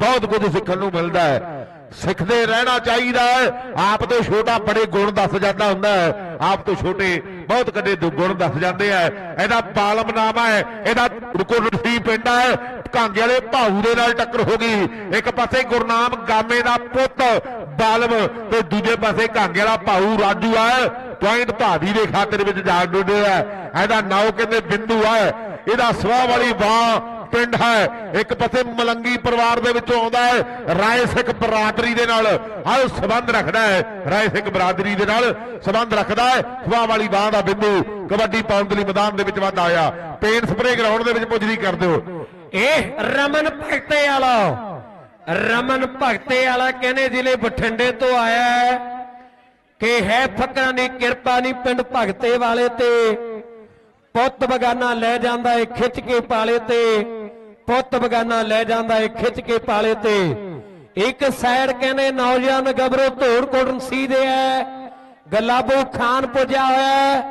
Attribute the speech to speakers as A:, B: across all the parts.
A: ਬਹੁਤ ਕੁਝ ਸਿੱਖਣ ਨੂੰ ਮਿਲਦਾ ਹੈ। ਸਿੱਖਦੇ ਰਹਿਣਾ ਚਾਹੀਦਾ ਹੈ। ਆਪ ਤੋਂ ਛੋਟਾ ਬੜੇ ਗੁਣ ਦੱਸ ਜਾਂਦਾ ਹੁੰਦਾ ਹੈ। ਆਪ ਤੋਂ ਛੋਟੇ ਬਹੁਤ ਕਦੇ ਗੁਣ ਦੱਸ ਜਾਂਦੇ ਆ। ਇਹਦਾ ਬਾਲਮ ਹੈ। ਇਹਦਾ ਰੁਕੁਰਸੀ ਪਿੰਡ ਹੈ। ਕਾਂਗੇ ਵਾਲੇ ਭਾਊ ਦੇ ਨਾਲ ਟੱਕਰ ਹੋ ਗਈ। ਇੱਕ ਪਾਸੇ ਗੁਰਨਾਮ ਗਾਮੇ ਦਾ ਪੁੱਤ ਬਾਲਮ ਤੇ ਦੂਜੇ ਪਾਸੇ ਕਾਂਗੇ ਵਾਲਾ ਭਾਊ ਰਾਜੂ ਆ ਪੁਆਇੰਟ ਭਾਦੀ ਦੇ ਖਾਤਰ ਵਿੱਚ ਜਾਗ ਡੁੱਡੇ ਆ। ਇਹਦਾ ਨਾਮ ਕਹਿੰਦੇ ਬਿੰਦੂ ਆ ਇਹਦਾ ਸਵਾਹ ਵਾਲੀ ਬਾਹ ਪਿੰਡ ਹੈ। ਇੱਕ ਪਾਸੇ ਮਲੰਗੀ ਪਰਿਵਾਰ ਦੇ ਵਿੱਚੋਂ ਆਉਂਦਾ ਹੈ। ਰਾਏ ਸਿੱਖ ਬਰਾਦਰੀ ਦੇ ਨਾਲ ਆਹ ਸਬੰਧ ਰੱਖਦਾ ਹੈ। ਰਾਏ ਸਿੱਖ ਬਰਾਦਰੀ ਦੇ ਨਾਲ ਸਬੰਧ ਰੱਖਦਾ ਹੈ। ਸਵਾਹ ਵਾਲੀ ਬਾਹ ਦਾ ਬਿੰਦੂ ਕਬੱਡੀ ਪਾਉਣ ਦੇ ਲਈ ਮੈਦਾਨ ਦੇ ਵਿੱਚ ਵੱਧ ਆਇਆ। ਪੇਨ ਸਪਰੇ ਗਰਾਊਂਡ ਦੇ ਵਿੱਚ ਪੁੱਜਦੀ ਕਰ ਦਿਓ
B: ਇਹ ਰਮਨ ਭਗਤੇ ਵਾਲਾ ਰਮਨ ਭਗਤੇ ਵਾਲਾ ਕਹਿੰਦੇ ਜ਼ਿਲ੍ਹੇ ਬਠਿੰਡੇ ਤੋਂ ਆਇਆ ਹੈ ਕਿ ਹੈ ਫਕਰਾਂ ਦੀ ਕਿਰਪਾ ਨਹੀਂ ਪਿੰਡ ਭਗਤੇ ਵਾਲੇ ਤੇ। ਪੁੱਤ ਬਗਾਨਾ ਲੈ ਜਾਂਦਾ ਏ ਖਿੱਚ ਕੇ ਪਾਲੇ ਤੇ। ਪੁੱਤ ਬਗਾਨਾ ਲੈ ਜਾਂਦਾ ਏ, ਖਿੱਚ ਕੇ ਪਾਲੇ ਤੇ। ਇੱਕ ਸਾਈਡ ਕਹਿੰਦੇ, ਨੌਜਵਾਨ ਗੱਭਰੂ ਧੂੜ ਕੋਟਨ ਸੀ ਦੇ ਐ ਗਲਾਬੋ ਖਾਨ ਪੁੱਜਿਆ ਹੋਇਆ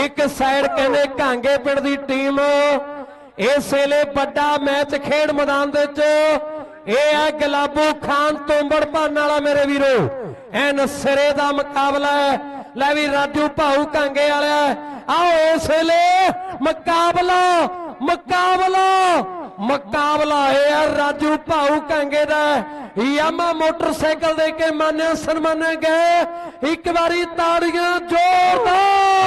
B: ਇੱਕ ਸਾਈਡ ਕਹਿੰਦੇ ਕਾਂਗੇ ਪਿੰਡ ਦੀ ਟੀਮ, ਇਸ ਵੇਲੇ ਵੱਡਾ ਮੈਚ ਖੇਡ ਮੈਦਾਨ ਦੇ ਵਿੱਚ। ਇਹ ਹੈ ਗਲਾਬੂ ਖਾਨ ਤੋਂਬੜ ਭਾਨ ਵਾਲਾ ਮੇਰੇ ਵੀਰੋ। ਐਨ ਸਿਰੇ ਦਾ ਮੁਕਾਬਲਾ ਹੈ ਲੈ ਵੀ ਰਾਜੂ ਭਾਊ ਕਾਂਗੇ ਵਾਲਾ ਆਓ ਇਸ ਵੇਲੇ ਮੁਕਾਬਲਾ ਮੁਕਾਬਲਾ। ਮੁਕਾਬਲਾ ਇਹ ਹੈ ਰਾਜੂ ਭਾਊ ਕਾਂਗੇ ਦਾ। ਯਾਮਾ ਮੋਟਰਸਾਈਕਲ ਦੇ ਕੇ ਮਾਨਿਆ ਸਨਮਾਨੇ ਗਏ। ਇੱਕ ਵਾਰੀ ਤਾੜੀਆਂ ਜ਼ੋਰਦਾਰ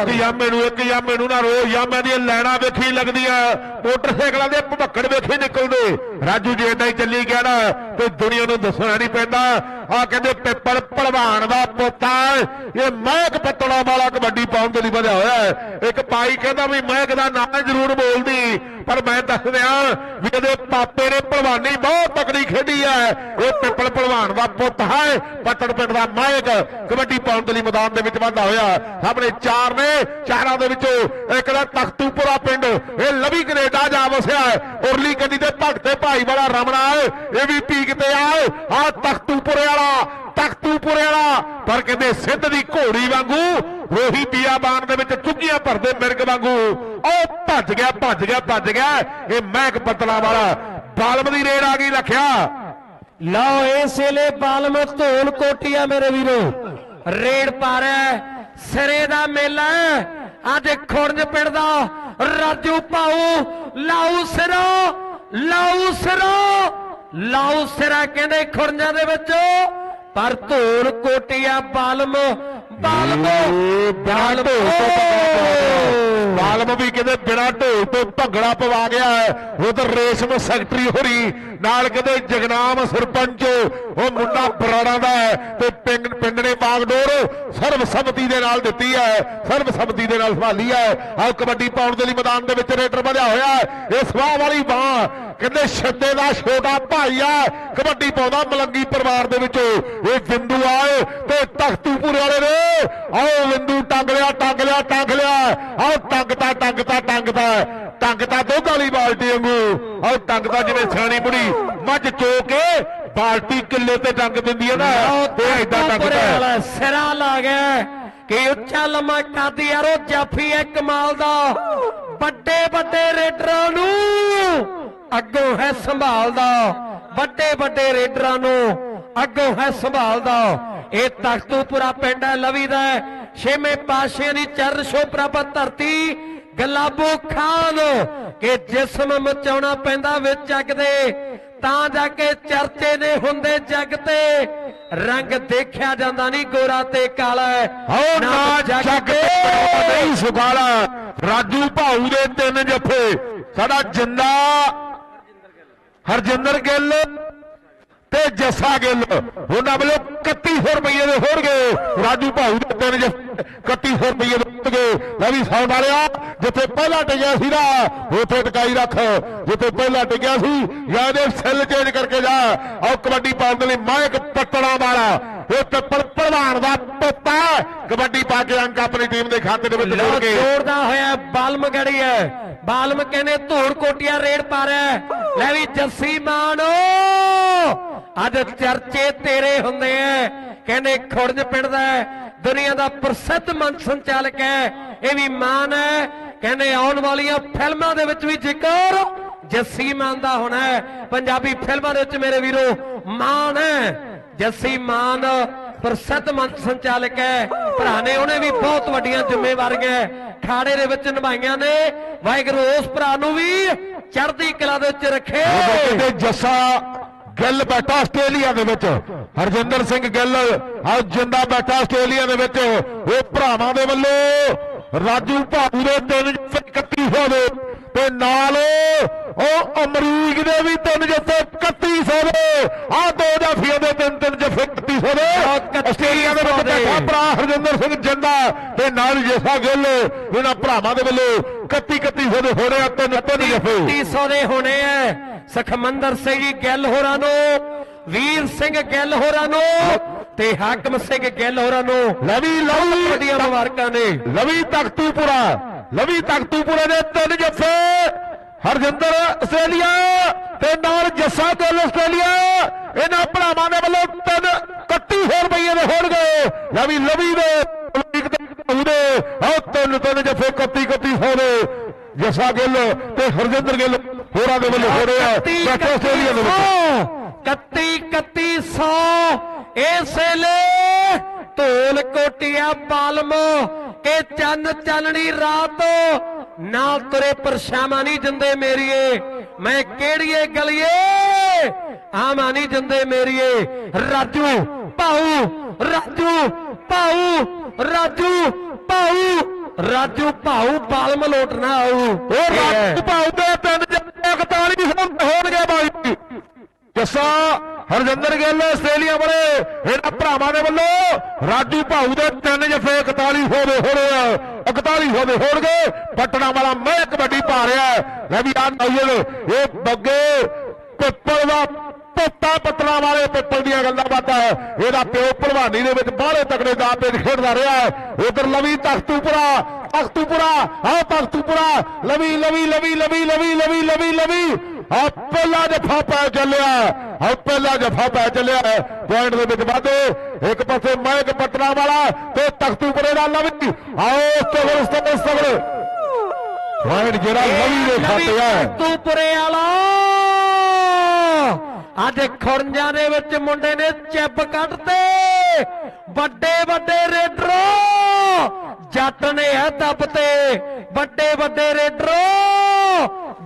A: ਇੱਕ ਯਾਮੇ ਨੂੰ ਇੱਕ ਯਾਮੇ ਨੂੰ ਨਾ ਰੋ। ਯਾਮੇ ਦੀਆਂ ਲੈਣਾ ਵੇਖੀ ਲੱਗਦੀਆਂ। ਮੋਟਰਸਾਈਕਲਾਂ ਦੇ ਭਮੱਕੜ ਵੇਖੀ ਨਿਕਲਦੇ। ਰਾਜੂ ਜੀ ਏਦਾਂ ਹੀ ਚੱਲੀ ਗਿਆ ਨਾ ਤੇ ਦੁਨੀਆ ਨੂੰ ਦੱਸਣਾ ਨਹੀਂ ਪੈਂਦਾ। ਆ ਕਹਿੰਦੇ ਪਿੱਪਲ ਭਲਵਾਨ ਦਾ ਪੋਤਾ ਹੈ। ਇਹ ਮਹਿਕ ਪੱਤੜਾ ਵਾਲਾ ਕਬੱਡੀ ਪਾਉਣ ਦੇ ਲਈ ਵਧਿਆ ਹੋਇਆ ਹੈ। ਇੱਕ ਪਾਈ ਕਹਿੰਦਾ ਵੀ ਮਹਿਕ ਦਾ ਨਾਮ ਜ਼ਰੂਰ ਬੋਲਦੀ। ਪਰ ਮੈਂ ਦੱਸ ਦਿਆਂ ਵੀ ਇਹਦੇ ਪਾਪੇ ਨੇ ਭਲਵਾਨੀ ਬਹੁਤ ਤਕੜੀ ਖੇਡੀ ਹੈ। ਇਹ ਪਿੱਪਲ ਭਲਵਾਨ ਦਾ ਪੁੱਤ ਹੈ। ਪੱਤੜ ਪਿੰਡ ਦਾ ਮਹਿਕ ਕਬੱਡੀ ਪਾਉਣ ਦੇ ਲਈ ਮੈਦਾਨ ਦੇ ਵਿੱਚ ਵਾਧਾ ਹੋਇਆ। ਸਾਹਮਣੇ ਚਾਰ ਨੇ ਚਾਰਾਂ ਦੇ ਵਿੱਚੋਂ ਇੱਕ ਦਾ ਤਖਤੂਪੁਰਾ ਪਿੰਡ। ਇਹ ਲਵੀ ਕੈਨੇਡਾ ਜਾ ਵਸਿਆ ਉਰਲੀ ਕੰਦੀ ਦੇ ਭਗਤੇ ਭਾਈ ਵਾਲਾ ਰਮਣਾ ਹੈ। ਇਹ ਵੀ ਪੀਕ ਤੇ ਆਏ ਆ ਤਖਤ ਤਖਤੂਪੁਰੇ ਵਾਲਾ ਤਖਤੂਪੁਰੇ ਵਾਲਾ, ਪਰ ਕਹਿੰਦੇ ਸਿੱਧ ਦੀ ਘੋੜੀ ਵਾਂਗੂ ਰੋਹੀ ਬਿਆਬਾਨ ਦੇ ਵਿੱਚ ਚੁੱਕੀਆਂ ਭਰਦੇ ਮਿਰਗ ਵਾਂਗੂ। ਉਹ ਭੱਜ ਗਿਆ ਭੱਜ ਗਿਆ ਭੱਜ ਗਿਆ। ਇਹ ਮਹਿਕ ਪਤਲਾ ਵਾਲਾ ਬਾਲਮ ਦੀ ਰੇਡ ਆ ਗਈ ਰੱਖਿਆ
B: ਲਓ, ਇਸ ਵੇਲੇ ਬਾਲਮ ਧੋਲ ਕੋਟੀਆ ਮੇਰੇ ਵੀਰੋ। ਰੇਡ ਪਾ ਰਿਹਾ ਸਿਰੇ ਦਾ ਮੇਲਾ ਹੈ। ਅੱਜ ਖੁਰਜ ਪਿੰਡ ਦਾ ਰਾਜੂ ਪਾਉ ਲਾਊ ਸਿਰੋ ਲਾਊ ਸਿਰੋ। ਲਾਊ ਸਿਰਾ ਕਹਿੰਦੇ ਖੁਰਜਾਂ ਦੇ ਵਿੱਚ ਪਰ ਧੋਲ ਕੋਟੀਆ ਬਾਲਮ ਬਾਲਮ
A: ਬਿਨਾ ਢੋਲ ਤੋਂ ਭੰਗੜਾ ਬਾਲਮ ਵੀ ਕਹਿੰਦੇ ਬਿਨਾ ਢੋਲ ਤੋਂ ਭੰਗੜਾ ਪਵਾ ਗਿਆ ਹੈ। ਉਧਰ ਰੇਸ਼ਮ ਸੈਕਟਰੀ ਹੋਰੀ ਨਾਲ ਕਹਿੰਦੇ ਜਗਨਾਮ ਸਰਪੰਚ ਉਹ ਮੁੰਡਾ ਬਰਾੜਾ ਦਾ ਤੇ ਪਿੰਡ ਪਿੰਡ ਨੇ ਬਾਗਡੋਰ ਸਰਬਸੰਮਤੀ ਦੇ ਨਾਲ ਦਿੱਤੀ ਹੈ। ਸਰਬਸੰਮਤੀ ਦੇ ਨਾਲ ਸੰਭਾਲੀ ਹੈ। ਆਹ ਕਬੱਡੀ ਪਾਉਣ ਦੇ ਲਈ ਮੈਦਾਨ ਦੇ ਵਿੱਚ ਰੇਡਰ ਵਧਿਆ ਹੋਇਆ ਹੈ। ਇਹ ਸਵਾਹ ਵਾਲੀ ਬਾਹ ਕਹਿੰਦੇ ਛੱਡੇ ਦਾ ਛੋਟਾ ਭਾਈ ਆ ਕਬੱਡੀ ਪਾਉਂਦਾ ਮਲੰਗੀ ਪਰਿਵਾਰ ਦੇ ਵਿੱਚੋਂ। ਇਹ ਬਿੰਦੂ ਆਏ ਤੇ ਤਖਤੂਪੁਰ ਵਾਲੇ ਨੇ। ਆਓ ਬਿੰਦੂ ਟੰਗ ਲਿਆ ਟੰਗ ਲਿਆ ਟੰਗ ਲਿਆ। ਆਓ ਟੰਗਤਾ ਟੰਗਤਾ ਟੰਗਤਾ। ਟੰਗਤਾ ਦੁੱਧ ਵਾਲੀ ਬਾਲਟੀ ਵਾਂਗੂ। ਆਓ ਟੰਗਤਾ ਜਿਵੇਂ ਸਿਆਣੀ ਬੁੜੀ। ਮੱਝ ਚੋ ਕੇ ਬਾਲਟੀ ਕਿੱਲੇ ਤੇ ਟੰਗ ਦਿੰਦੀ ਹੈ ਨਾ। ਤੇ ਹੈ।
B: ਵਾਲਾ ਸਿਰਾ ਲਾ ਗਿਆ। ਕਿ ਉੱਚਾ ਲੰਮਾ ਕੱਦ ਯਾਰੋ ਜਾਫੀ ਹੈ ਕਮਾਲ ਦਾ। ਵੱਡੇ ਵੱਡੇ ਰੇਡਰਾਂ ਨੂੰ ਅੱਗੋਂ ਹੈ ਸੰਭਾਲਦਾ ਵੱਡੇ ਵੱਡੇ ਰੇਡਰਾਂ ਨੂੰ ਅੱਗੋਂ ਹੈ ਸੰਭਾਲਦਾ। ਇਹ ਤਖਤੂਪੁਰਾ ਪਿੰਡ ਹੈ ਲਵੀ ਦਾ ਹੈ। ਛੇਵੇਂ ਪਾਸ਼ੇ ਦੀ ਚਰਨ ਛੋਹ ਪ੍ਰਾਪਤ ਧਰਤੀ ਗਲਾਬੋ ਖਾਨ ਕਿ ਜਿਸਮ ਮਚਾਉਣਾ ਪੈਂਦਾ ਵਿੱਚ ਜੱਗ ਦੇ। ਤਾਂ ਜਾ ਕੇ ਚਰਚੇ ਨੇ ਹੁੰਦੇ ਜੱਗ ਤੇ ਰੰਗ ਦੇਖਿਆ ਜਾਂਦਾ ਨਹੀਂ ਗੋਰਾ ਤੇ ਕਾਲਾ
A: ਆਓ ਨਾ ਜੱਗ ਨਹੀਂ ਸੁਖਾਲਾ ਰਾਜੂ ਭਾਊ ਦੇ ਤਿੰਨ ਜੱਫੇ। ਸਾਡਾ ਜਿੰਦਾ ਹਰਜਿੰਦਰ ਗਿੱਲ ਤੇ ਜੱਸਾ ਗਿੱਲ। ਉਹਨਾਂ ਵੱਲੋਂ 3100 ਰੁਪਏ ਦੇ ਹੋਣਗੇ। ਰਾਜੂ ਭਾਊ ਦੇ ਤਿੰਨ ਜੱਫੇ 3100 ਰੁਪਏ ਦੇ ਹੋਣਗੇ ਲੈ ਵੀ ਸੌਣ ਵਾਲਿਆ ਜਿੱਥੇ ਪਹਿਲਾਂ ਟਿਕਿਆ ਸੀ ਨਾ ਉੱਥੇ ਟਿਕਾਈ ਰੱਖ। ਜਿੱਥੇ ਪਹਿਲਾਂ ਟਿਕਿਆ ਸੀ ਜਾਂ ਇਹਦੇ ਸੈੱਲ ਚੇਂਜ ਕਰਕੇ ਜਾ। ਆਓ ਕਬੱਡੀ ਪਾਉਣ ਦੇ ਲਈ ਮਾਇਕ ਪੱਤਣਾ ਵਾਲਾ ਇਹ ਪਿੱਪਲ ਪ੍ਰਧਾਨ ਦਾ ਪੁੱਤ। ਹੈ ਕਬੱਡੀ ਪਾ ਕੇ ਅੰਕ ਆਪਣੀ ਟੀਮ ਦੇ ਖਾਤੇ ਦੇ ਵਿੱਚ ਜੋੜ ਕੇ।
B: ਜੋੜਦਾ ਹੋਇਆ ਬਾਲਮ ਗੜੀ ਹੈ। ਬਾਲਮ ਕਹਿੰਦੇ ਧੂੜ ਕੋਟੀਆਂ ਰੇਡ ਪਾ ਰਿਹਾ। ਲੈ ਵੀ ਜੱਸੀ ਮਾਨੋ ਅੱਜ ਚਰਚੇ ਤੇਰੇ ਹੁੰਦੇ ਐ ਕਹਿੰਦੇ ਖੁਰਜ ਪਿੰਡ ਦਾ ਦੁਨੀਆ ਦਾ ਪ੍ਰਸਿੱਧ ਮੰਚ ਸੰਚਾਲਕ ਹੈ, ਇਹ ਵੀ ਮਾਨ ਹੈ। ਕਹਿੰਦੇ ਆਉਣ ਵਾਲੀਆਂ ਫਿਲਮਾਂ ਦੇ ਵਿੱਚ ਵੀ ਜ਼ਿਕਰ, ਜੱਸੀ ਮਾਨ ਦਾ ਹੋਣਾ ਪੰਜਾਬੀ ਫਿਲਮਾਂ ਦੇ ਵਿੱਚ ਮੇਰੇ ਵੀਰੋ, ਮਾਨ ਹੈ। ਜੱਸੀ ਮਾਨ ਪ੍ਰਸਿੱਧ ਮੰਚ ਸੰਚਾਲਕ ਹੈ। ਭਰਾ ਨੇ ਉਹਨੇ ਵੀ ਬਹੁਤ ਵੱਡੀਆਂ ਜ਼ਿੰਮੇਵਾਰੀਆਂ ਖਾੜੇ ਦੇ ਵਿੱਚ ਨਿਭਾਈਆਂ ਨੇ। ਵਾਹਿਗੁਰੂ ਉਸ ਭਰਾ ਨੂੰ ਵੀ ਚੜ੍ਹਦੀ ਕਲਾ ਦੇ ਵਿੱਚ ਰੱਖੇ।
A: ਜੱਸਾ ਗਿੱਲ ਬੈਠਾ ਆਸਟ੍ਰੇਲੀਆ ਦੇ ਵਿੱਚ। ਹਰਜਿੰਦਰ ਸਿੰਘ ਗਿੱਲ ਆ ਜਿੰਦਾ ਬੈਠਾ ਆਸਟ੍ਰੇਲੀਆ ਦੇ ਵਿੱਚ। ਉਹ ਭਰਾਵਾਂ ਦੇ ਵੱਲੋਂ ਰਾਜੂ ਭਾਬੂ ਦੇ 331 ਦੇ ਤੇ ਨਾਲ ਉਹ ਅਮਰੀਕ ਦੇ ਵੀ ਤਿੰਨ ਜੱਫੇ 3100 ਦੇ। ਆ ਦੋ ਜਾਫੀਆਂ ਦੇ ਤਿੰਨ ਤਿੰਨ ਜੱਫੇ 3100 ਦੇ। ਆਸਟ੍ਰੇਲੀਆ ਦੇ ਵਿੱਚ ਬੈਠਾ ਭਰਾ ਹਰਜਿੰਦਰ ਸਿੰਘ ਜਿੰਦਾ ਤੇ ਨਾਲ ਜੇਸਾ ਗਿੱਲ ਇਹਨਾਂ ਭਰਾਵਾਂ ਦੇ ਵੱਲੋਂ 31 3100 ਦੇ ਹੋਣੇ ਆ ਤਿੰਨ ਤਿੰਨ ਜੱਫੇ।
B: 300 ਦੇ ਹੋਣੇ ਐ ਸਖਮੰਦਰ ਸਿੰਘ ਗਿੱਲ ਹੋਰਾਂ ਨੂੰ ਵੀਰ ਸਿੰਘ ਗਿੱਲ ਹੋਰਾਂ ਨੂੰ ਤੇ ਹਾਕਮ ਸਿੰਘ ਗਿੱਲ ਹੋਰਾਂ ਨੂੰ।
A: ਲਵੀ ਲਵੀ
B: ਵੱਡੀਆਂ ਮੁਬਾਰਕਾਂ ਨੇ।
A: ਲਵੀ ਤਖਤੂਪੁਰਾ ਲਵੀ ਤਖਤੂਪੁਰੇ ਦੇ ਤਿੰਨ ਜੱਫੇ। ਹਰਜਿੰਦਰ ਆਸਟ੍ਰੇਲੀਆ ਤੇ ਨਾਲ ਜੱਸਾ ਗਿੱਲ ਆਸਟ੍ਰੇਲੀਆ। ਇਹਨਾਂ ਭਰਾਵਾਂ ਦੇ ਵੱਲੋਂ ਤਿੰਨ 3100 ਰੁਪਏ ਦੇ ਹੋਣਗੇ। ਲਵੀ ਲਵੀ ਦੇ ਉਲੀਕ ਦੇ ਭੂ ਦੇ। ਆਹ ਤਿੰਨ ਤਿੰਨ ਜੱਫੇ 31 3100 ਦੇ। ਜੱਸਾ ਗਿੱਲ ਤੇ ਹਰਜਿੰਦਰ ਗਿੱਲ ਹੋਰਾਂ ਦੇ ਵੱਲੋਂ ਹੋ ਰਹੇ ਆ। ਬੈਠੇ ਆਸਟ੍ਰੇਲੀਆ ਦੇ ਵਿੱਚ।
B: 31 3100 ਇਸ ਵੇਲੇ ਢੋਲ ਕੋਟੀਆ ਬਾਲਮ ਕੇ ਚੰਨ ਚਾਨਣੀ ਰਾਤ ਨਾਲ ਤੁਰੇ ਪਰਛਾਵਾਂ ਨਹੀਂ ਜਿੰਦੇ ਮੇਰੀਏ। ਮੈਂ ਕਿਹੜੀਏ ਗਲੀਏ? ਆਵਾਂ ਨਹੀਂ ਜਿੰਦੇ ਮੇਰੀਏ। ਰਾਜੂ, ਭਾਊ ਰਾਜੂ ਭਾਊ ਰਾਜੂ ਭਾਊ ਰਾਜੂ, ਭਾਊ ਬਾਲਮ ਲੋਟਣਾ ਆਊ।
A: ਉਹ ਰਾਜੂ ਭਾਉ ਦੇ ਤਿੰਨ ਜੱਫੇ 41 ਹੋਣਗੇ ਬਾਈ। ਜੱਸਾ ਹਰਜਿੰਦਰ ਗਿੱਲ ਆਸਟ੍ਰੇਲੀਆ ਵਾਲੇ, ਇਹਨਾਂ ਭਰਾਵਾਂ ਦੇ ਵੱਲੋਂ ਰਾਜੂ ਭਾਊ ਦੇ ਤਿੰਨ ਜਫ਼ੇ 4100 ਦੇ ਹੋ ਰਹੇ ਆ। 4100 ਦੇ ਹੋਣਗੇ। ਪਟਣਾ ਵਾਲਾ ਮੈਂ ਕਬੱਡੀ ਪਾ ਰਿਹਾ ਲੈ ਵੀ ਆ ਨੌਜਲ ਇਹ ਬੱਗੇ ਪਿੱਪਲ ਦਾ ਪੋਤਾ ਪਤਲਾ ਵਾਲੇ ਪਿੱਪਲ ਦੀਆਂ ਗੱਲਾਂ ਬਾਤਾਂ ਇਹਦਾ ਪਿਓ ਭਲਵਾਨੀ ਦੇ ਵਿੱਚ ਬਾਹਲੇ ਤਕੜੇ ਦਾ ਤੇ ਖੇਡਦਾ ਰਿਹਾ ਉਧਰ ਲਵੀ ਤਖਤੂਪੁਰਾ ਤਖਤੂਪੁਰਾ, ਆਹ ਤਖਤੂਪੁਰਾ। ਲਵੀ ਲਵੀ ਲਵੀ ਲਵੀ ਲਵੀ ਲਵੀ ਲਵੀ ਲਵੀ। ਆ ਪਹਿਲਾ ਜਫਾ ਪੈ ਚੱਲਿਆ ਆ ਪਹਿਲਾ ਜਫਾ ਪੈ ਚੱਲਿਆ। ਪੁਆਇੰਟ ਦੇ ਵਿੱਚ ਵਾਧੇ ਇੱਕ ਪਾਸੇ ਮਹਿਕ ਪਟਨਾ ਵਾਲਾ ਤੇ ਤਖਤੂਪੁਰੇ ਦਾ ਲਵੀ। ਆਓ ਸਤਗੜ ਸਤਗੜ ਸਤਗੜ ਪੁਆਇੰਟ ਜਿਹੜਾ ਲਵੀ ਦੇ ਖਾਤੇ ਆ।
B: ਤੂੰ ਪੁਰੇ ਵਾਲਾ। ਅੱਜ ਖੁਰੰਜਾਂ ਦੇ ਵਿੱਚ ਮੁੰਡੇ ਨੇ ਚਿੱਪ ਕੱਢਤੇ। ਵੱਡੇ ਵੱਡੇ ਰੇਡਰੋ ਜੱਟ ਨੇ ਆ ਦੱਬ ਤੇ। ਵੱਡੇ ਵੱਡੇ ਰੇਡਰੋ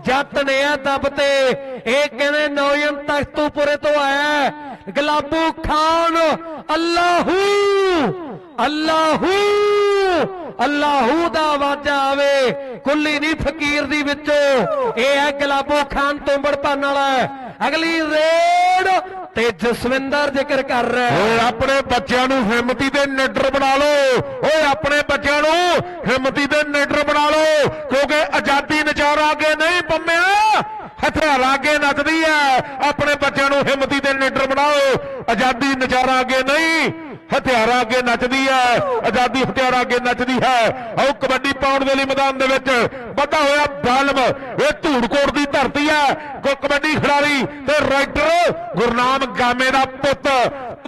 B: ਜੱਟ ਨੇ ਦੱਬ ਤੇ। ਇਹ ਕਹਿੰਦੇ ਨੌਜਵਾਨ ਤਖਤੂਪੁਰੇ ਤੋਂ ਆਇਆ ਹੈ। ਗੁਲਾਬੂ ਖਾਨ, ਅੱਲਾਹੂ ਅੱਲਾਹੂ ਅੱਲਾਹੂ ਦਾ ਆਵਾਜ਼ਾ ਆਵੇ। ਕੁੱਲੀ ਨਹੀਂ ਫਕੀਰ ਦੀ ਵਿੱਚੋਂ। ਇਹ ਹੈ ਗੁਲਾਬੋ ਖਾਨ ਤੋਂਬੜ ਪੰਨ ਵਾਲਾ ਅਗਲੀ ਰੇਡ ਤੇ ਜਸਵਿੰਦਰ ਜ਼ਿਕਰ ਕਰ ਰਿਹਾ
A: ਓਏ, ਆਪਣੇ ਬੱਚਿਆਂ ਨੂੰ ਹਿੰਮਤੀ ਦੇ ਨੀਡਰ ਬਣਾ ਲਓ। ਓਏ, ਆਪਣੇ ਬੱਚਿਆਂ ਨੂੰ ਹਿੰਮਤੀ ਦੇ ਨੀਡਰ ਬਣਾ ਲਓ, ਕਿਉਂਕਿ ਆਜ਼ਾਦੀ ਨਜ਼ਾਰਾ ਅੱਗੇ ਨਹੀਂ ਪੰਮਿਆ। ਹਥਿਆਰਾਂ ਅੱਗੇ ਨੱਚਦੀ ਹੈ। ਆਪਣੇ ਬੱਚਿਆਂ ਨੂੰ ਹਿੰਮਤੀ ਦੇ ਨੀਡਰ ਬਣਾਓ। ਆਜ਼ਾਦੀ ਨਜ਼ਾਰਾ ਅੱਗੇ ਨਹੀਂ ਹਥਿਆਰਾਂ ਅੱਗੇ ਨੱਚਦੀ ਹੈ, ਆਜ਼ਾਦੀ ਹਥਿਆਰਾਂ ਅੱਗੇ ਨੱਚਦੀ ਹੈ। ਆਓ ਕਬੱਡੀ ਪਾਉਣ ਦੇ ਲਈ ਮੈਦਾਨ ਦੇ ਵਿੱਚ ਵੱਡਾ ਹੋਇਆ ਬਾਲਮ। ਇਹ ਧੂੜਕੋਟ ਦੀ ਧਰਤੀ ਹੈ। ਕੋ ਕਬੱਡੀ ਖਿਡਾਰੀ ਤੇ ਰਾਈਟਰ ਗੁਰਨਾਮ ਗਾਮੇ ਦਾ ਪੁੱਤ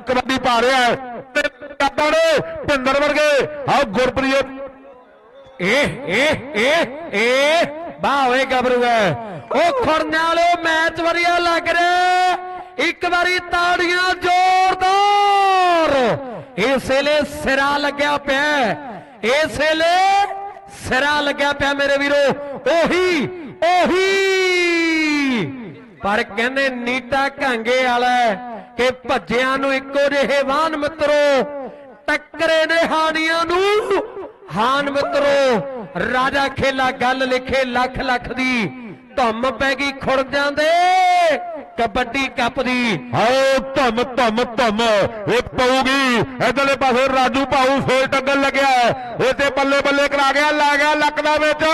A: ਕਬੱਡੀ ਪਾ ਰਿਹਾ ਹੈ। ਤੇ ਕਾਪਾ ਨੇ ਭਿੰਦਰ ਵਰਗੇ, ਆਓ ਗੁਰਪ੍ਰੀਤ।
B: ਇਹ ਇਹ ਇਹ ਇਹ ਵਾਹ ਓਏ ਗੱਭਰੂ ਹੈ ਉਹ ਖੁਰਨਿਆਂ ਵਾਲੇ ਮੈਚ ਵਧੀਆ ਲੱਗ ਰਿਹਾ। ਇੱਕ ਵਾਰੀ ਤਾੜੀਆਂ ਜ਼ੋਰਦਾਰ। ਇਸ ਵੇਲੇ ਸਿਰਾ ਲੱਗਿਆ ਪਿਆ ਹੈ। ਇਸ ਸਿਰਾ ਲੱਗਿਆ ਪਿਆ ਮੇਰੇ ਵੀਰੋ। ਉਹੀ ਉਹੀ। ਪਰ ਕਹਿੰਦੇ ਨੀਟਾ ਘਾਂਗੇ ਵਾਲਾ ਕਿ ਭੱਜਿਆਂ ਨੂੰ ਇੱਕੋ ਜਿਹੇ ਵਾਹਨ ਮਿੱਤਰੋ, ਟੱਕਰੇ ਨੇ ਹਾਨੀਆਂ ਨੂੰ। ਹਾਨ ਮਿੱਤਰੋ, ਰਾਜਾ ਖੇਲਾ ਗੱਲ ਲਿਖੇ ਲੱਖ ਲੱਖ ਦੀ, ਧੁੰਮ ਪੈ ਗਈ ਖੁਰ ਜਾਂਦੇ ਕਬੱਡੀ ਕੱਪ ਦੀ।
A: ਆਓ ਧਮ ਧਮ ਧਮ। ਇਹ ਪਊਗੀ। ਇਧਰਲੇ ਪਾਸੇ ਰਾਜੂ ਭਾਊ ਫੇਰ ਟੱਗਣ ਲੱਗਿਆ। ਇਹ ਬੱਲੇ ਬੱਲੇ ਕਰਾ ਗਿਆ, ਲਾ ਗਿਆ ਲੱਕ ਦਾ ਵਿੱਚ।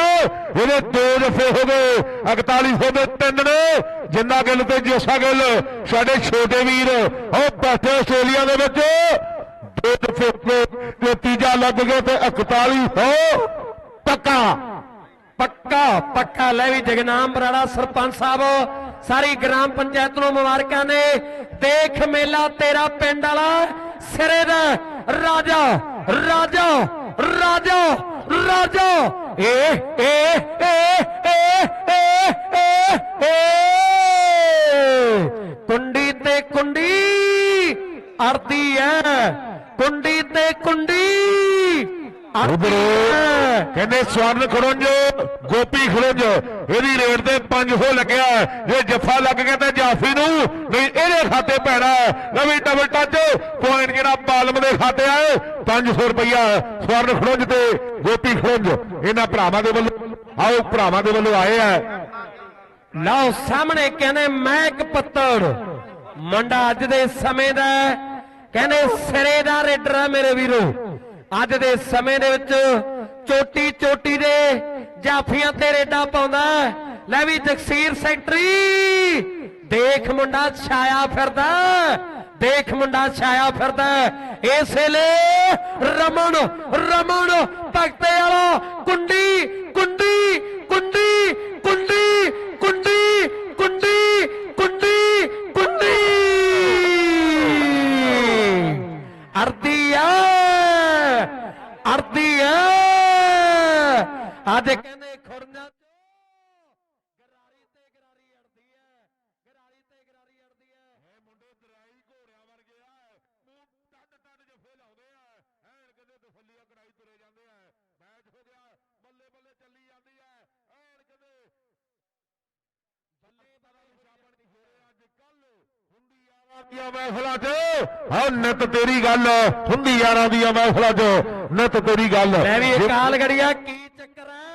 A: ਇਹਦੇ ਦੋ ਜਫੇ ਹੋ ਗਏ। 4100 ਦੇ ਤਿੰਨ ਨੇ। ਜਿੰਨਾ ਗਿੱਲ ਤੇ ਜੋਸਾ ਗਿੱਲ। ਸਾਡੇ ਛੋਟੇ ਵੀਰ, ਉਹ ਬੈਠੇ ਆਸਟ੍ਰੇਲੀਆ ਦੇ ਵਿੱਚ। ਦੋ ਜਫੇ ਤੇ ਤੀਜਾ ਲੱਗ ਗਿਆ ਤੇ 4100 ਟੱਕਾ
B: ਪੱਕਾ ਪੱਕਾ ਲੈ ਵੀ ਜਗਨਾਮ ਬਰਾੜਾ ਸਰਪੰਚ ਸਾਹਿਬ। ਸਾਰੀ ਗ੍ਰਾਮ ਪੰਚਾਇਤ ਨੂੰ ਮੁਬਾਰਕਾਂ ਨੇ। ਦੇਖ ਮੇਲਾ ਤੇਰਾ ਪਿੰਡ ਵਾਲਾ, ਸਿਰੇ ਦਾ। ਰਾਜਾ ਰਾਜਾ ਰਾਜਾ ਰਾਜਾ। ਏ ਏ ਏ ਏ ਏ ਏ ਕੁੰਡੀ ਤੇ ਕੁੰਡੀ ਅੜਦੀ ਐ। ਕੁੰਡੀ ਤੇ ਕੁੰਡੀ
A: ਉਧਰ ਕਹਿੰਦੇ ਸਵਰਨ ਖੜੋਂਜ, ਗੋਪੀ ਖੜੋਂਜ, ਇਹਦੀ ਰੇਟ ਤੇ 500 ਲੱਗਿਆ ਜੇ ਜੱਫਾ ਲੱਗ ਗਿਆ ਤੇ ਜਾਫੀ ਨੂੰ, ਨਹੀਂ, ਇਹਦੇ ਖਾਤੇ ਪੈਣਾ ਨਵੀਂ ਡਬਲ ਟੱਚ ਪੁਆਇੰਟ ਜਿਹੜਾ ਬਾਲਮ ਦੇ ਖਾਤੇ ਆਏ 500 ਰੁਪਇਆ ਸਵਰਨ ਖੜੋਂਜ ਤੇ ਗੋਪੀ ਖੜੋਂਜ, ਇਹਨਾਂ ਭਰਾਵਾਂ ਦੇ ਵੱਲੋਂ, ਆਓ ਭਰਾਵਾਂ ਦੇ ਵੱਲੋਂ ਆਏ ਆ।
B: ਲਓ, ਸਾਹਮਣੇ ਕਹਿੰਦੇ, ਮੈਂ ਇੱਕ ਪੱਤੜ ਮੁੰਡਾ ਅੱਜ ਦੇ ਸਮੇਂ ਦਾ ਕਹਿੰਦੇ, ਸਿਰੇ ਦਾ ਰੇਡਰ ਹੈ ਮੇਰੇ ਵੀਰੋ। ਅੱਜ ਦੇ ਸਮੇਂ ਦੇ ਵਿੱਚ ਚੋਟੀ ਚੋਟੀ ਦੇ ਜਾਫੀਆਂ ਤੇ ਰੇਡਾ ਪਾਉਂਦਾ ਲੈ ਵੀ ਜਗਸੀਰ ਸੈਕਟਰੀ ਦੇਖ ਮੁੰਡਾ ਛਾਇਆ ਫਿਰਦਾ ਦੇਖ ਮੁੰਡਾ ਛਾਇਆ ਫਿਰਦਾ ਹੈ। ਇਸ ਵੇਲੇ ਰਮਨ ਰਮਨ, ਭਗਤੇ ਵਾਲਾ, ਕੁੰਡੀ ਕੁੰਡੀ ਕੁੰਡੀ ਕੁੰਡੀ ਕੁੰਡੀ ਕੁੰਡੀ ਕੁੰਡੀ ਅਰਦੀ ਆ ਅਰਦੀ ਆ ਅੱਜ ਕਹਿੰਦੇ ਖੁਰਨਾ ਗਰਾਰੀ ਤੇ ਗਰਾਰੀ ਅੜਦੀ ਹੈ ਗਰਾਰੀ ਤੇ ਗਰਾਰੀ ਅੜਦੀ ਹੈ
A: ਮੁੰਡੇ ਦਰਾਈ ਘੋੜਿਆਂ ਵਰਗੇ ਆ। ਮੂੰਹ ਟੱਡ ਟੱਡ ਜਫੇ ਲਾਉਂਦੇ ਆ। ਐਨ ਕਹਿੰਦੇ ਦਫੱਲੀਆਂ ਕੜਾਈ ਤੁਰੇ ਜਾਂਦੇ ਆ। ਮੈਚ ਹੋ ਗਿਆ। ਬੱਲੇ ਬੱਲੇ ਚੱਲੀ ਜਾਂਦੀ ਆ ਐਨ ਕਹਿੰਦੇ ਬੱਲੇ ਬੱਲੇ ਸਾਬਣ ਦੀ ਹੋਰੇ ਅੱਜ ਕੱਲ ਹੁੰਦੀ ਯਾਰਾਂ ਦੀਆਂ ਮਹਿਫਲਾਂ 'ਚ। ਹਾਂ ਨਿਤ ਤੇਰੀ ਗੱਲ। ਹੁੰਦੀ ਯਾਰਾਂ ਦੀਆਂ ਮਹਿਫਲਾਂ 'ਚ। ਨਿਤ ਤੇਰੀ ਗੱਲ।
B: ਮੈਂ ਵੀ ਇਹ ਕਾਲ ਗੜੀਆ ਕੀ ਚੱਕਰ ਹੈ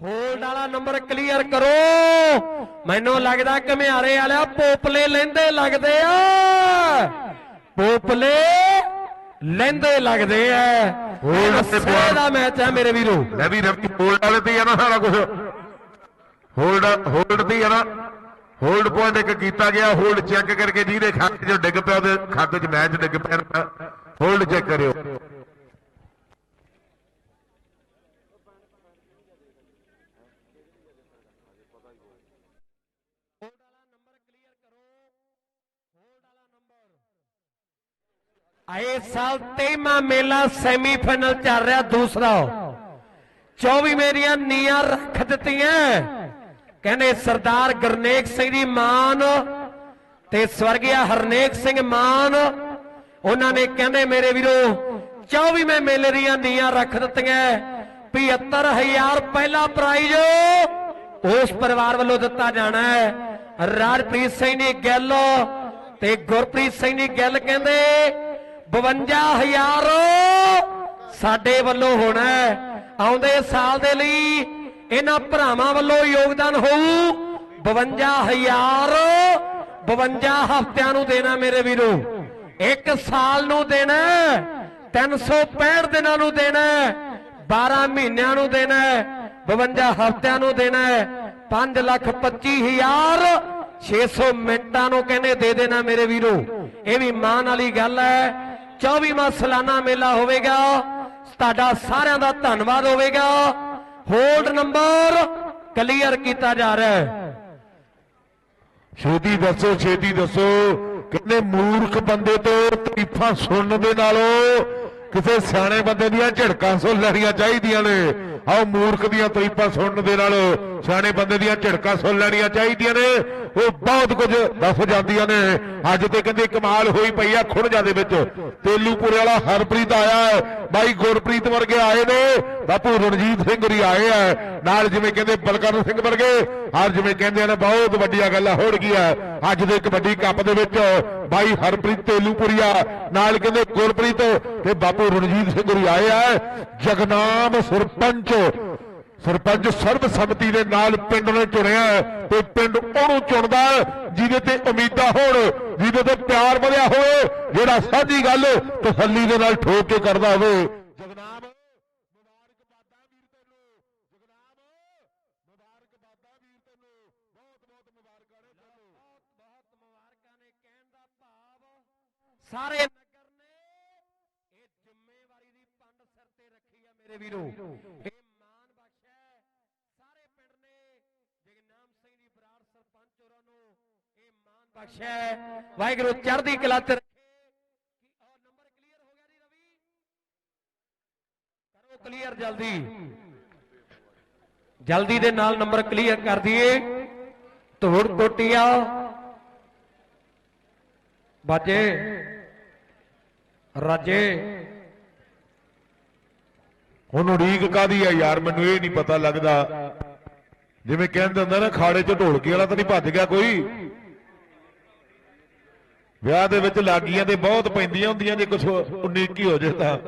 B: ਹੋਲਡ ਵਾਲਾ ਨੰਬਰ ਕਲੀਅਰ ਕਰੋ। ਮੈਨੂੰ ਲੱਗਦਾ ਘਮਿਆਰੇ ਵਾਲਿਆ ਪੋਪਲੇ ਲੈਂਦੇ ਲੱਗਦੇ ਆ। ਪੋਪਲੇ ਲੈਂਦੇ ਲੱਗਦੇ ਆ।
A: ਹੋਲਡ ਤੇ
B: ਸਿਰੇ ਦਾ ਮੈਚ ਹੈ ਮੇਰੇ ਵੀਰੋ।
A: ਲੈ ਵੀ ਰਵੀ ਹੋਲਡ ਵਾਲੇ ਤੇ ਆ ਨਾ ਸਾਰਾ ਕੁਝ ਹੋਲਡ ਹੋਲਡ ਤੇ ਆ ਨਾ। ਹੋਲਡ ਪੁਆਇੰਟ ਇੱਕ ਕੀਤਾ ਗਿਆ ਹੋਲਡ ਚੈੱਕ ਕਰਕੇ ਜਿਹਦੇ ਖਾਤੇ 'ਚ ਡਿੱਗ ਪਿਆ ਉਹਦੇ ਖਾਤੇ 'ਚ ਮੈਚ ਡਿੱਗ ਪਿਆ। ਹੋਲਡ ਚੈੱਕ ਕਰਿਓ।
B: ਆਏ ਸਾਲ 23ਵਾਂ ਮੇਲਾ ਸੈਮੀਫਾਈਨਲ ਚੱਲ ਰਿਹਾ, ਦੂਸਰਾ। 24 ਮੇਰੀਆਂ ਨੀਆਂ ਰੱਖ ਦਿੱਤੀਆਂ। ਕਹਿੰਦੇ ਸਰਦਾਰ ਗੁਰਨੇਕ ਸਿੰਘ ਦੀ ਮਾਨ ਤੇ ਸਵਰਗੀਆ ਹਰਨੇਕ ਸਿੰਘ ਮਾਨ, ਉਹਨਾਂ ਨੇ ਕਹਿੰਦੇ ਮੇਰੇ ਵੀਰੋ 24ਵੇਂ ਮੇਲੇ ਦੀਆਂ ਨੀਆਂ ਰੱਖ ਦਿੱਤੀਆਂ। 75000 ਪਹਿਲਾ ਪ੍ਰਾਈਜ਼ ਉਸ ਪਰਿਵਾਰ ਵੱਲੋਂ ਦਿੱਤਾ ਜਾਣਾ ਹੈ। ਰਾਜਪ੍ਰੀਤ ਸਿੰਘ ਦੀ ਗੱਲ ਤੇ ਗੁਰਪ੍ਰੀਤ ਸਿੰਘ ਦੀ ਗੱਲ ਕਹਿੰਦੇ 52000 ਸਾਡੇ ਵੱਲੋਂ ਹੋਣਾ ਆਉਂਦੇ ਸਾਲ ਦੇ ਲਈ ਇਹਨਾਂ ਭਰਾਵਾਂ ਵੱਲੋਂ ਯੋਗਦਾਨ ਹੋਊ। 52000 52 ਹਫ਼ਤਿਆਂ ਨੂੰ ਦੇਣਾ ਮੇਰੇ ਵੀਰੋ। ਇੱਕ ਸਾਲ ਨੂੰ ਦੇਣਾ 365 ਦਿਨਾਂ ਨੂੰ ਦੇਣਾ 12 ਮਹੀਨਿਆਂ ਨੂੰ ਦੇਣਾ 52 ਹਫ਼ਤਿਆਂ ਨੂੰ ਦੇਣਾ 5 ਲੱਖ 25000 600 ਮਿੰਟਾਂ ਨੂੰ ਕਹਿੰਦੇ ਦੇ ਦੇਣਾ ਮੇਰੇ ਵੀਰੋ। ਇਹ ਵੀ ਮਾਣ ਵਾਲੀ ਗੱਲ ਹੈ 24ਵਾਂ ਸਾਲਾਨਾ ਮੇਲਾ ਹੋਵੇਗਾ। ਤੁਹਾਡਾ ਸਾਰਿਆਂ ਦਾ ਧੰਨਵਾਦ ਹੋਵੇਗਾ। ਹੋਲਡ ਨੰਬਰ ਕਲੀਅਰ ਕੀਤਾ ਜਾ ਰਿਹਾ ਹੈ।
A: ਛੇਤੀ ਦੱਸੋ ਛੇਤੀ ਦੱਸੋ, ਕਿੰਨੇ ਮੂਰਖ ਬੰਦੇ ਤੋਂ ਤਾਰੀਫਾਂ ਸੁਣਨ ਦੇ ਨਾਲੋਂ ਕਿਸੇ ਸਿਆਣੇ ਬੰਦੇ ਦੀਆਂ ਝੜਕਾਂ ਸੁਣ ਲੈਣੀਆਂ ਚਾਹੀਦੀਆਂ ਨੇ। ਆਓ ਮੂਰਖ ਦੀਆਂ ਤਾਰੀਫਾਂ ਸੁਣਨ ਦੇ ਨਾਲ ਸਿਆਣੇ ਬੰਦੇ ਦੀਆਂ ਝੜਕਾਂ ਸੁਣ ਲੈਣੀਆਂ ਚਾਹੀਦੀਆਂ ਨੇ। ਉਹ ਬਹੁਤ ਕੁਝ ਦੱਸ ਜਾਂਦੀਆਂ ਨੇ। ਅੱਜ ਤੇ ਕਹਿੰਦੇ ਕਮਾਲ ਹੋਈ ਪਈ ਆ ਖੁਣਜਾ ਦੇ ਵਿੱਚ। ਤੇਲੂਪੁਰੇ ਵਾਲਾ ਹਰਪ੍ਰੀਤ ਆਇਆ। ਹੈ ਬਾਈ ਗੁਰਪ੍ਰੀਤ ਵਰਗੇ ਆਏ ਨੇ। ਬਾਪੂ ਰਣਜੀਤ ਸਿੰਘ ਹੋਰੀ ਆਏ ਆ। ਨਾਲ ਜਿਵੇਂ ਕਹਿੰਦੇ ਬਲਕਰਨ ਸਿੰਘ ਵਰਗੇ, ਹਰ ਜਿਵੇਂ ਕਹਿੰਦੇ ਨੇ ਬਹੁਤ ਵੱਡੀਆਂ ਗੱਲਾਂ ਹੋੜ ਗਈਆਂ। ਅੱਜ ਦੇ ਕਬੱਡੀ ਕੱਪ ਦੇ ਵਿੱਚ ਬਾਈ ਹਰਪ੍ਰੀਤ ਤੇਲੂਪੁਰੀਆ, ਨਾਲ ਕਹਿੰਦੇ ਗੁਰਪ੍ਰੀਤ ਤੇ ਬਾਪੂ ਰਣਜੀਤ ਸਿੰਘ ਹੋਰੀ ਆਏ ਆ। ਜਗਨਾਮ ਸਰਪੰਚ ਸਰਪੰਚ ਸਰਬਸੰਮਤੀ ਦੇ ਨਾਲ ਪਿੰਡ ਨੇ ਚੁਣਿਆ ਤੇ ਪਿੰਡ ਉਹਨੂੰ ਚੁਣਦਾ ਜਿਹਦੇ ਤੇ ਉਮੀਦਾਂ ਹੋਣ, ਜਿਹਦੇ ਤੇ ਪਿਆਰ ਵਧਿਆ ਹੋਵੇ, ਜਿਹੜਾ ਸਾਂਝੀ ਗੱਲ ਤਸੱਲੀ ਦੇ ਨਾਲ ਠੋਕ ਕੇ ਕਰਦਾ ਹੋਵੇ ਜਗਨਾਮ ਮੁਬਾਰਕਬਾਦਾਂ ਵੀਰ ਤੈਨੂੰ ਜਗਨਾਮ ਮੁਬਾਰਕਬਾਦਾਂ ਵੀਰ ਤੈਨੂੰ ਬਹੁਤ ਬਹੁਤ ਮੁਬਾਰਕਾਂ ਨੇ ਤੈਨੂੰ
B: ਬਹੁਤ ਬਹੁਤ ਮੁਬਾਰਕਾਂ ਨੇ ਕਹਿਣ ਦਾ ਭਾਵ ਸਾਰੇ ਨਗਰ ਨੇ ਇਹ ਜ਼ਿੰਮੇਵਾਰੀ ਦੀ ਪੰਡ ਸਿਰ ਤੇ ਰੱਖੀ ਹੈ ਮੇਰੇ ਵੀਰੋ। ਇਹ ਮਾਣ ਬਖਸ਼ਿਆ ਸਾਰੇ ਪਿੰਡ ਨੇ ਜਗਨਾਮ ਸਿੰਘ ਦੀ ਬਰਾੜ ਸਰਪੰਚ ਹੋਰਾਂ ਨੂੰ ਇਹ ਮਾਣ ਬਖਸ਼ਿਆ ਵਾਹਿਗੁਰੂ ਚੜ੍ਹਦੀ ਕਲਾ ਤੇ ਕਲੀਅਰ ਕਰੋ ਕਲੀਅਰ ਜਲਦੀ। ਜਲਦੀ ਦੇ ਨਾਲ ਨੰਬਰ ਕਲੀਅਰ ਕਰ ਦਈਏ। ਧੂੜ ਕੋਟੀਆ ਬਾਜੇ। ਰਾਜੇ,
A: ਹੁਣ ਉਡੀਕ ਕਾਦੀ ਆ ਯਾਰ? ਮੈਨੂੰ ਇਹ ਨਹੀਂ ਪਤਾ ਲੱਗਦਾ। ਜਿਵੇਂ ਕਹਿੰਦੇ ਹੁੰਦਾ ਨਾ, ਖਾੜੇ 'ਚ ਢੋਲਕੀ ਵਾਲਾ ਤਾਂ ਨਹੀਂ ਭੱਜ ਗਿਆ ਕੋਈ। ਵਿਆਹ ਦੇ ਵਿੱਚ ਲਾਗੀਆਂ ਤੇ ਬਹੁਤ ਪੈਂਦੀਆਂ ਹੁੰਦੀਆਂ ਜੇ ਕੁਝ ਉਨੀਕੀ ਹੋ ਜੇ ਤਾਂ।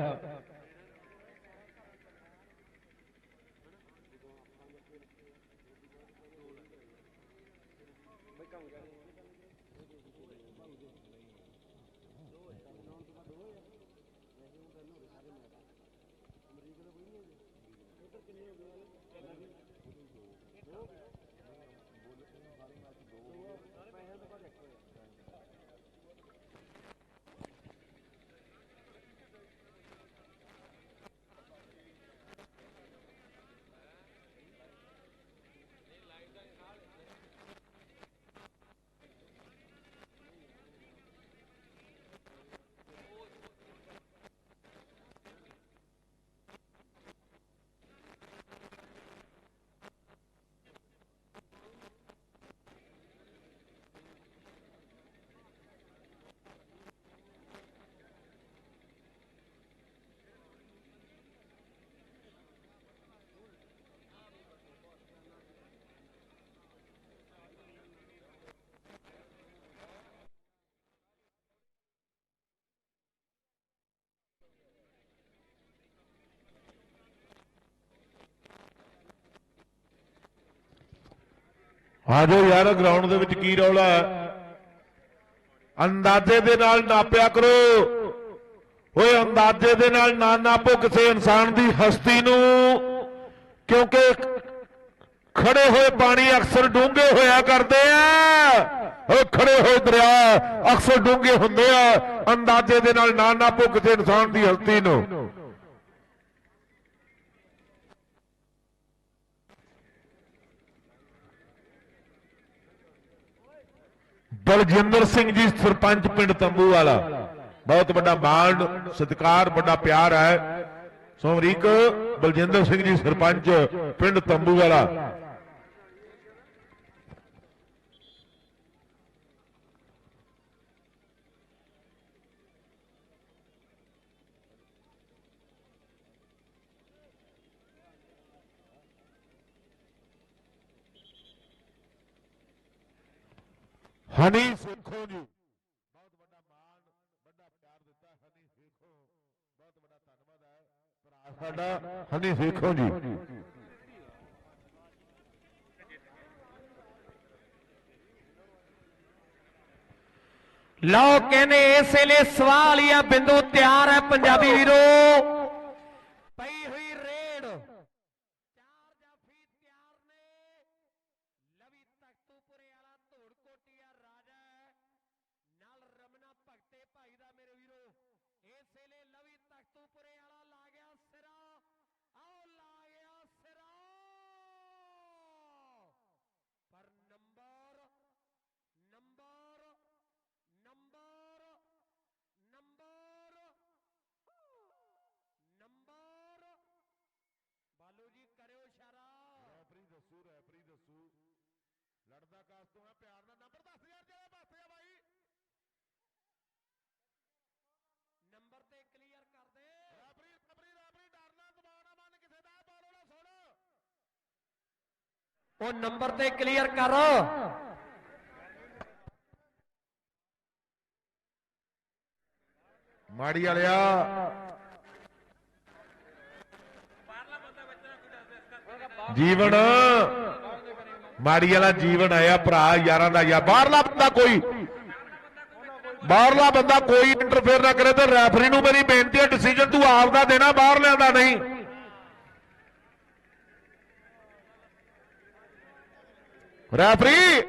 A: ਆਜੋ ਯਾਰ ਗਰਾਊਂਡ ਦੇ ਵਿੱਚ ਕੀ ਰੌਲਾ ਹੈ? ਅੰਦਾਜ਼ੇ ਦੇ ਨਾਲ ਨਾਪਿਆ ਕਰੋ। ਓਏ, ਅੰਦਾਜ਼ੇ ਦੇ ਨਾਲ ਨਾ ਨਾਪੋ ਕਿਸੇ ਇਨਸਾਨ ਦੀ ਹਸਤੀ ਨੂੰ। ਕਿਉਂਕਿ ਖੜੇ ਹੋਏ ਪਾਣੀ ਅਕਸਰ ਡੂੰਘੇ ਹੋਇਆ ਕਰਦੇ ਆ। ਉਹ ਖੜੇ ਹੋਏ ਦਰਿਆ ਅਕਸਰ ਡੂੰਘੇ ਹੁੰਦੇ ਆ। ਅੰਦਾਜ਼ੇ ਦੇ ਨਾਲ ਨਾ ਨਾਪੋ ਕਿਸੇ ਇਨਸਾਨ ਦੀ ਹਸਤੀ ਨੂੰ। ਬਲਜਿੰਦਰ ਸਿੰਘ ਜੀ, ਸਰਪੰਚ ਪਿੰਡ ਤੰਬੂ ਵਾਲਾ। ਬਹੁਤ ਵੱਡਾ ਮਾਣ, ਸਤਿਕਾਰ, ਵੱਡਾ ਪਿਆਰ ਹੈ। ਸੋ ਅਮਰੀਕ ਬਲਜਿੰਦਰ ਸਿੰਘ ਜੀ, ਸਰਪੰਚ ਪਿੰਡ ਤੰਬੂ ਵਾਲਾ। ਹਨੀ ਸੇਖੋ ਜੀ। ਬਹੁਤ ਵੱਡਾ ਮਾਣ ਵੱਡਾ ਪਿਆਰ ਦਿੱਤਾ ਹਨੀ ਸੇਖੋ। ਬਹੁਤ ਵੱਡਾ ਧੰਨਵਾਦ ਹੈ ਭਰਾ ਸਾਡਾ ਹਨੀ ਸੇਖੋ ਜੀ।
B: ਲਓ ਕਹਿੰਦੇ ਇਸ ਵੇਲੇ ਸਵਾਲ ਹੀ ਆ ਬਿੰਦੂ ਤਿਆਰ ਹੈ ਪੰਜਾਬੀ ਵੀਰੋ। ਪਈ ਹੋਈ ਰੇਡ ਚਾਰ ਜਾਫੀ ਤਿਆਰ ਨੇ ਲਵੀ ਤਖਤੂਪੁਰੇ ਵਾਲਾ ਧੂੜ ਕੋਟੀਆ ਰਾਜਾ ਹੈ। ਨਾਲ ਰਮਨਾ ਭਗਤੇ ਭਾਈ ਦਾ ਮੇਰੇ ਵੀਰੋ ਇਸ ਵੇਲੇ ਲਵੀ ਤਖਤੂਪੁਰੇ ਵਾਲਾ ਲਾ ਗਿਆ ਸਿਰਾ ਆਓ ਲਾ ਗਿਆ ਸਿਰਾ ਪਰ number number number number number Balu ji ਕਰਿਓ ਇਸ਼ਾਰਾ
A: ਰੈਫਰੀ ਦੱਸੂ ਰੈਫਰੀ ਦੱਸੂ ਲੜਦਾ ਕਾਸ ਤੋਂ ਹੈ ਪਿਆਰ ਨਾਲ ਨੰਬਰ ਦੱਸ ਯਾਰ ਜਿਹੜੇ ਪਾਸੇ ਆ ਬਾਈ
B: ਨੰਬਰ ਤੇ ਕਲੀਅਰ ਕਰ ਦੇ
A: ਰੈਫਰੀ ਰੈਫਰੀ ਰੈਫਰੀ ਡਰਨਾ ਦਬਾਉਣਾ ਮਨ ਕਿਸੇ ਦਾ ਬੋਲੋ ਨਾ ਸੁਣ
B: ਉਹ ਨੰਬਰ ਤੇ ਕਲੀਅਰ ਕਰ।
A: ਮਾੜੀ ਵਾਲਿਆ। ਜੀਵਨ। ਮਾੜੀ ਵਾਲਾ ਜੀਵਨ ਆਇਆ ਭਰਾ ਯਾਰਾਂ ਦਾ ਯਾਰ। ਬਾਹਰਲਾ ਬੰਦਾ ਕੋਈ। ਬਾਹਰਲਾ ਬੰਦਾ ਕੋਈ ਇੰਟਰਫੇਅਰ ਨਾ ਕਰੇ ਤੇ ਰੈਫਰੀ ਨੂੰ ਮੇਰੀ ਬੇਨਤੀ ਹੈ ਡਿਸੀਜਨ ਤੂੰ ਆਪ ਦਾ ਦੇਣਾ ਬਾਹਰਲਿਆਂ ਦਾ ਨਹੀਂ। ਰੈਫਰੀ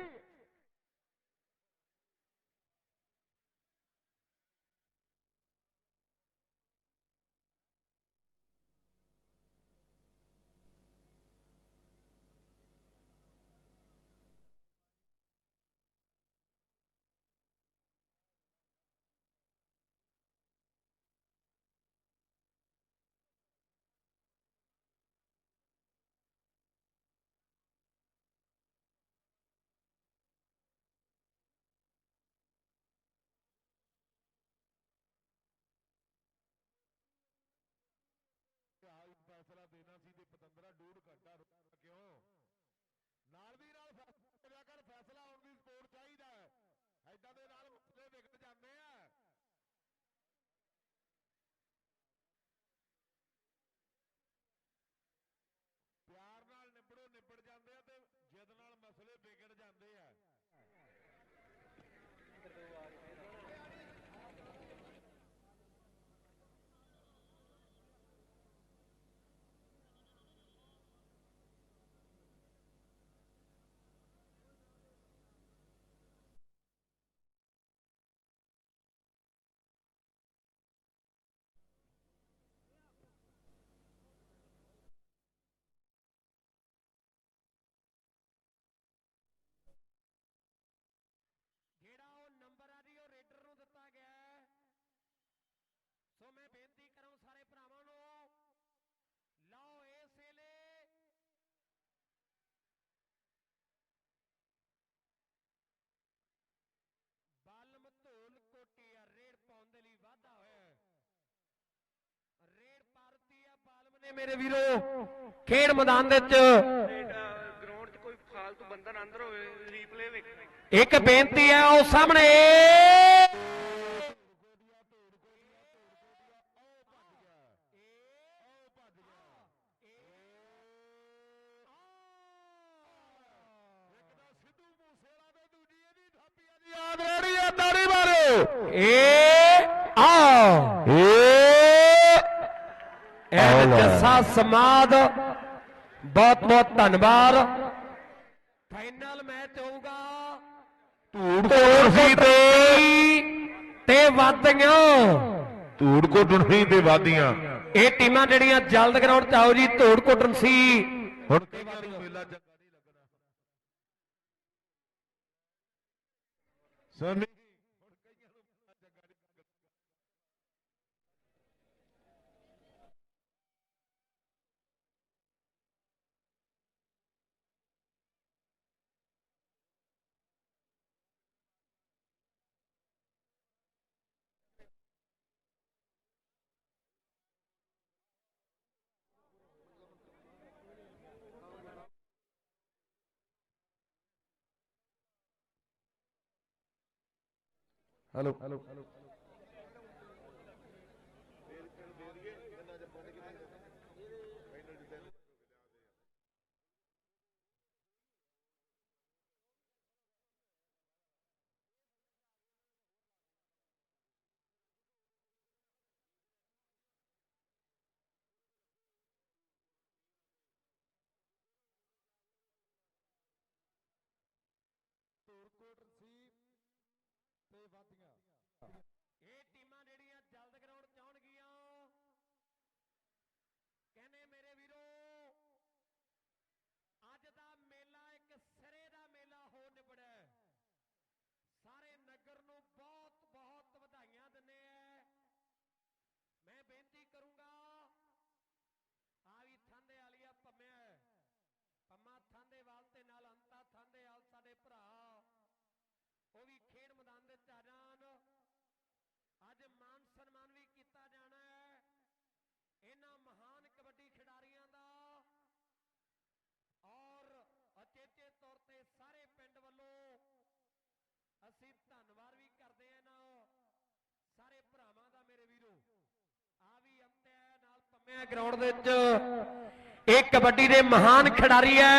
B: ਨੇ ਮੇਰੇ ਵੀਰੋ ਖੇਡ ਮੈਦਾਨ ਦੇ ਵਿੱਚ
C: ਗਰਾਊਂਡ 'ਚ ਕੋਈ ਫਾਲਤੂ ਬੰਦਾ ਨਾ ਅੰਦਰ ਹੋਵੇ ਰੀਪਲੇ ਵੇਖਣਾ
B: ਇੱਕ ਬੇਨਤੀ ਹੈ ਉਹ ਸਾਹਮਣੇ।
A: ਯਾਦ
B: ਸਿੰਘ ਜੱਸਾ ਸਮਾਦ ਬਹੁਤ ਬਹੁਤ ਧੰਨਵਾਦ। ਫਾਈਨਲ ਮੈਚ ਹੋਊਗਾ।
A: ਧੂੜਕੋਟਸੀ ਤੇ।
B: ਤੇ ਵਾਦੀਆਂ
A: ਧੂੜਕੋਟਸੀ ਤੇ ਵਾਦੀਆਂ
B: ਇਹ ਟੀਮਾਂ ਜਿਹੜੀਆਂ ਜਲਦ ਗਰਾਊਂਡ ਤੇ ਆਓ ਜੀ ਧੂੜਕੋਟਸੀ
A: ਹੁਣ ਮੇਲਾ ਸੋਨੀ
B: ألو. Oh. ਗਰਾਊਂਡ ਦੇ ਵਿੱਚ ਇਹ ਕਬੱਡੀ ਦੇ ਮਹਾਨ ਖਿਡਾਰੀ ਹੈ।